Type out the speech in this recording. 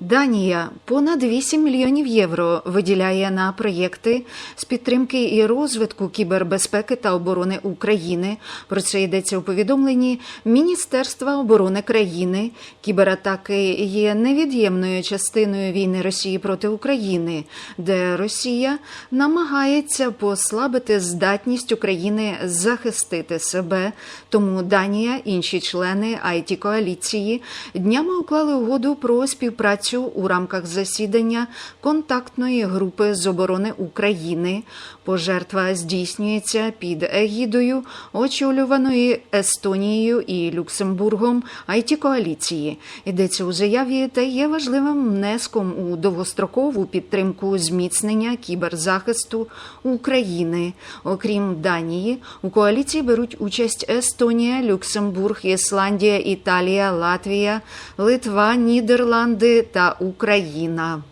Данія понад 8 мільйонів євро виділяє на проєкти з підтримки і розвитку кібербезпеки та оборони України. Про це йдеться у повідомленні Міністерства оборони країни. Кібератаки є невід'ємною частиною війни Росії проти України, де Росія намагається послабити здатність України захистити себе. Тому Данія, інші члени it коаліції днями уклали угоду про співпрацю у рамках засідання контактної групи з оборони України. Пожертва здійснюється під егідою очолюваної Естонією і Люксембургом it коаліції. Йдеться у заяві та є важливим внеском у довгострокову підтримку зміцнення кіберзахисту України. Окрім Данії, у коаліції беруть участь Естонія, Люксембург, Ісландія, Італія, Латвія, Литва, Нідерланди Україна.